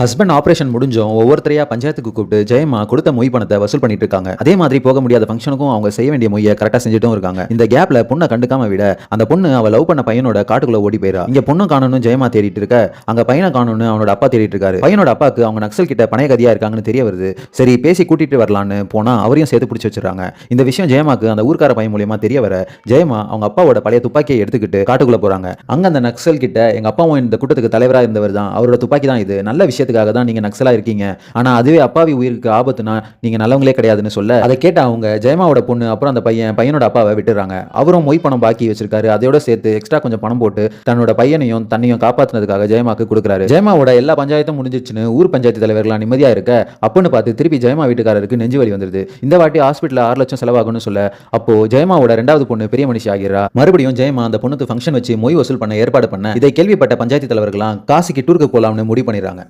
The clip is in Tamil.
ஹஸ்பண்ட் ஆப்ரேஷன் முடிஞ்சும் ஒவ்வொருத்தரையா பஞ்சாயத்துக்கு கூப்பிட்டு ஜெயமா கொடுத்த மொய் பணத்தை வசூல் பண்ணிட்டு இருக்காங்க. அதே மாதிரி போக முடியாத ஃபங்க்ஷனுக்கும் அவங்க செய்ய வேண்டிய மொய்யை கரெக்டாக செஞ்சுட்டும் இருக்காங்க. இந்த கேப்ல பொண்ணை கண்டுக்காம விட அந்த பொண்ணு அவ லவ் பண்ண பையனோட காட்டுக்குள்ள ஓடி போயிரா இங்க பொண்ணு காணணும் ஜெயமா தேடிட்டு இருக்க அங்க பையனை காணணும்னு அவனோட அப்பா தேடிட்டு இருக்காரு. பையனோட அப்பாக்கு அவங்க நக்சல் கிட்ட பணைய கதியா இருக்காங்கன்னு தெரிய வருது. சரி பேசி கூட்டிட்டு வரலான்னு போனா அவரையும் சேர்த்து பிடிச்சி வச்சிருக்காங்க இந்த விஷயம் ஜெயமாக்கு அந்த ஊர்க்கார பையன் மூலியமா தெரிய வர ஜெயமா அவங்க அப்பாவோட பழைய துப்பாக்கியை எடுத்துக்கிட்டு காட்டுக்குள்ள போறாங்க. அங்க அந்த நக்சல் கிட்ட எங்க அப்பாவும் இந்த கூட்டத்துக்கு தலைவரா இருந்தவர் தான். அவரோட துப்பாக்கி தான் இது. நல்ல விஷயம் விஷயத்துக்காக தான் நீங்க நக்சலா இருக்கீங்க. ஆனா அதுவே அப்பாவி உயிருக்கு ஆபத்துனா நீங்க நல்லவங்களே கிடையாதுன்னு சொல்ல. அதை கேட்ட அவங்க ஜெயமாவோட பொண்ணு அப்புறம் அந்த பையன் பையனோட அப்பாவை விட்டுறாங்க. அவரும் மொய் பணம் பாக்கி வச்சிருக்காரு. அதோட சேர்த்து எக்ஸ்ட்ரா கொஞ்சம் பணம் போட்டு தன்னோட பையனையும் தன்னையும் காப்பாத்துனதுக்காக ஜெயமாக்கு கொடுக்குறாரு. ஜெயமாவோட எல்லா பஞ்சாயத்தும் முடிஞ்சிச்சுன்னு ஊர் பஞ்சாயத்து தலைவர்களாம் நிம்மதியா இருக்க அப்புன்னு பார்த்து திருப்பி ஜெயமா வீட்டுக்காரருக்கு நெஞ்சு வலி வந்துருது. இந்த வாட்டி ஹாஸ்பிட்டல் ஆறு லட்சம் செலவாகும்னு சொல்ல அப்போ ஜெயமாவோட ரெண்டாவது பொண்ணு பெரிய மனுஷி ஆகிறா மறுபடியும் ஜெயமா அந்த பொண்ணுக்கு ஃபங்க்ஷன் வச்சு மொய் வசூல் பண்ண ஏற்பாடு பண்ண இதை கேள்விப்பட்ட பஞ்சாயத்து தலைவர்களாம் காசிக்கு டூருக்கு போலாம்னு முடிவு பண்ணிடுறாங்க.